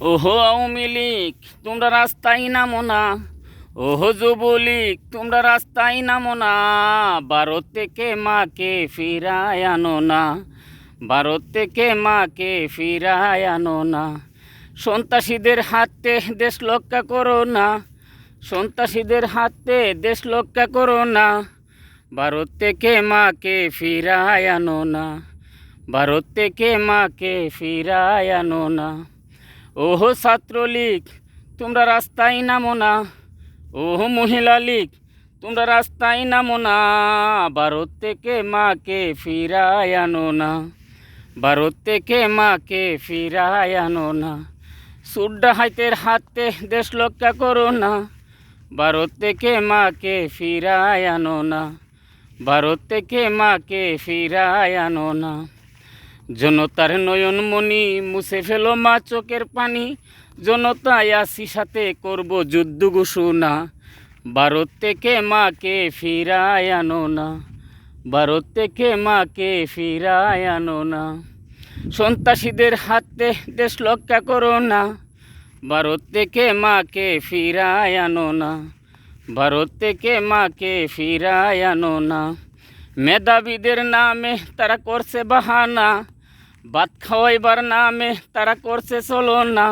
ওহো আওয়ামী লীগ, তোমরা রাস্তায় নামো না। ওহো যুবলীগ, তোমরা রাস্তায় নামো না। ভারত থেকে মাকে ফিরায় আনো না। ভারত থেকে মাকে ফিরায় আনো না। সন্ত্রাসীদের হাতে দেশ রক্ষা করো না। সন্ত্রাসীদের হাতে দেশ রক্ষা করো না। ভারত থেকে মাকে ফিরায় আনো না। ভারত থেকে মাকে ফিরায় আনো না। ওহো ছাত্রলীগ, তোমরা রাস্তায় নামো না। ওহো মহিলা লীগ, তোমরা রাস্তায় নামো না। ভারত থেকে মাকে ফিরায় আনো না। ভারত থেকে মাকে ফিরায় আনো না। সুড্ডা হাইতের হাতে দেশ রক্ষা করো না। ভারত থেকে মাকে ফিরায় আনো না। ভারত থেকে মাকে ফিরায় আনো না। জনতার নয়নমণি মুছে ফেলো মা চোখের পানি। জনতায় আসি সাথে করব যুদ্ধ ঘোষণা। ভারত থেকে মাকে ফিরায় আনো না। ভারত থেকে মাকে ফিরায় আনো না। সন্ত্রাসীদের হাতে দেশ রক্ষা করো না। ভারত থেকে মাকে ফিরায় আনো না। ভারত থেকে মাকে ফিরায় আনো না। মেধাবীদের নামে তারা করছে বাহানা। ভাত খাওয়াইবার নামে তারা করছে চলো না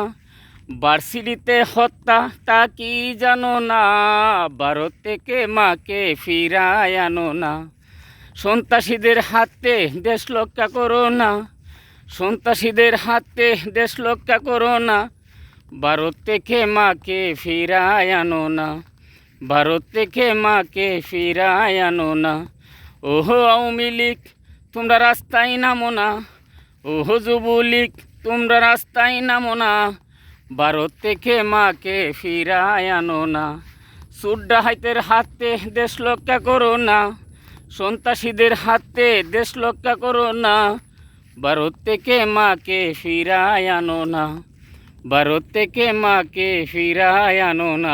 বার্সিডিতে হত্যা, তা কি জানো না? ভারত থেকে মাকে ফিরায় আনো না। সন্ত্রাসীদের হাতে দেশ রক্ষা করো না। সন্ত্রাসীদের হাতে দেশ রক্ষা করো না। ভারত থেকে মাকে ফিরায় আনো না। ভারত থেকে মাকে ফিরায় আনো না। ওহো, আওয়ামী লীগ, তোমরা রাস্তায় নামো না। ওহো যুবলীগ তোমরা রাস্তায় নামো না। ভারত থেকে মাকে ফিরায় আনো না। সুড্ডা হাইতের হাতে দেশ রক্ষা করো না। সন্ত্রাসীদের হাতে দেশ রক্ষা করো না। ভারত থেকে মাকে ফিরায় আনো না। ভারত থেকে মাকে ফিরায় আনো না।